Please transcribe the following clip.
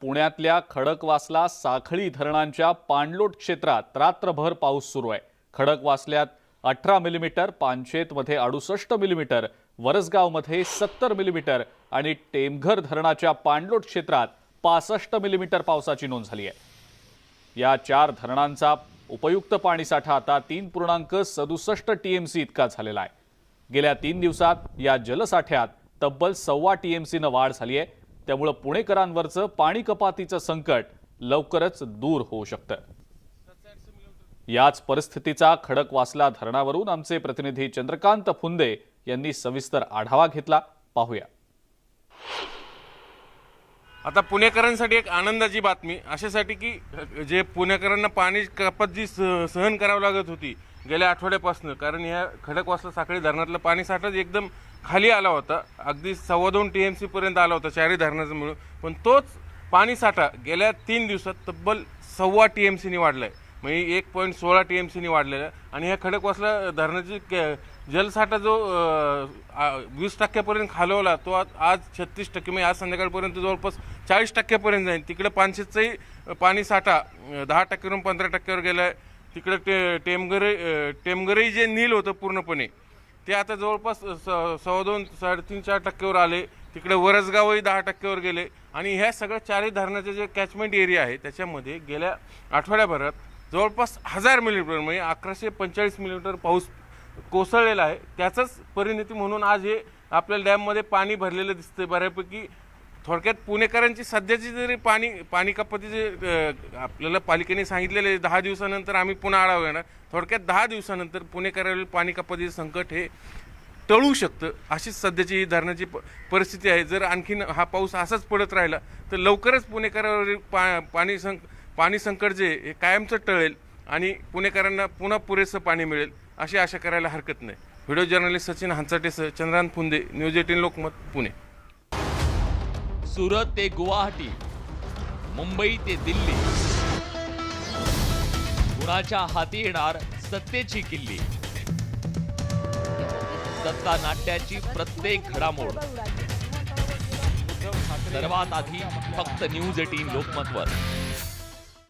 पुण्यातल्या खडकवासला साखळी धरणांच्या पाणलोट क्षेत्रात रात्रभर पाऊस सुरू आहे. खडकवासल्यात अठरा मिलीमीटर पानशेतमध्ये अडुसष्ट मिलीमीटर वरसगावमध्ये सत्तर मिलीमीटर आणि टेमघर धरणाच्या पाणलोट क्षेत्रात पासष्ट मिलीमीटर पावसाची नोंद झाली आहे. या चार धरणांचा उपयुक्त पाणीसाठा आता तीन पूर्णांक सदुसष्ट टीएमसी इतका झालेला आहे. गेल्या तीन दिवसात या जलसाठ्यात तब्बल सव्वा टीएमसीनं वाढ झाली आहे. त्यामुळं पुणेकरांवरचं पाणी कपातीचं संकट लवकरच दूर होऊ शकतं. याच परिस्थितीचा खडक वासला धरणावरून आमचे प्रतिनिधी चंद्रकांत फुंदे यांनी सविस्तर आढावा घेतला. पाहूया. आता पुणेकरांसाठी एक आनंदाची बातमी अशासाठी की जे पुणेकरांना पाणी कपात जी सहन करावी लागत होती गेल्या आठवड्यापासून कारण ह्या खडकवासला साखळी धरणातलं पाणी साठाच एकदम खाली आला होता. अगदी सव्वा दोन टी एम सीपर्यंत आला होता चारही धरणाचं मिळून पण तोच पाणी साठा गेल्या तीन दिवसात तब्बल सव्वा टी एम सीनी वाढला आहे म्हणजे एक पॉईंट सोळा टी एम सीनी वाढलेला. आहे आणि ह्या खडकवासला धरणाची कॅ- जलसाठा जो वीस टक्क्यापर्यंत खालवला तो आज आज छत्तीस टक्के म्हणजे आज संध्याकाळपर्यंत जवळपास चाळीस टक्क्यापर्यंत जाईल. तिकडे पानशेतचाही पाणी साठा दहा टक्क्यावरून पंधरा टक्क्यावर गेला आहे तिकडं टे टेमगरे टेमगरही जे नील होतं पूर्णपणे ते आता जवळपास स- सव्वा दोन साडेतीन चार टक्क्यावर आले. तिकडे वरसगावही दहा टक्क्यावर गेले. आणि ह्या सगळ्या चारही धरणाचे जे कॅचमेंट एरिया आहे त्याच्यामध्ये गेल्या आठवड्याभरात जवळपास हजार मिलीमीटर म्हणजे अकराशे पंचेचाळीस मिलीमीटर पाऊस कोसळलेला आहे. त्याचाच परिणती म्हणून आज हे आपल्या डॅममध्ये पाणी भरलेलं दिसतंय. बऱ्यापैकी थोडक्यात पुणेकरांची सध्याची जरी पाणी पाणी कपातीचे आपल्याला पालिकेने सांगितलेले दहा दिवसानंतर आम्ही पुन्हा आढावा येणार थोडक्यात दहा दिवसानंतर पुणेकरांवरील पाणी कपातीचे संकट हे टळू शकतं अशीच सध्याची ही धरणाची प परिस्थिती आहे. जर आणखीन हा पाऊस असाच पडत राहिला तर लवकरच पुणेकरावरील पा पाणी सं पाणी संकट जे हे कायमचं टळेल आणि पुणेकरांना पुन्हा पुरेसं पाणी मिळेल अशी आशा करायला हरकत नाही. व्हिडिओ जर्नलिस्ट सचिन हांचाटेसह चंद्रांत फुंदे न्यूज एटीन लोकमत पुणे. सुरत ते गुवाहाटी मुंबई ते दिल्ली. कुणाच्या हाती येणार सत्तेची किल्ली? सत्ता नाट्याची प्रत्येक घडामोड. सर्वात आधी फक्त न्यूज एटीन लोकमतवर.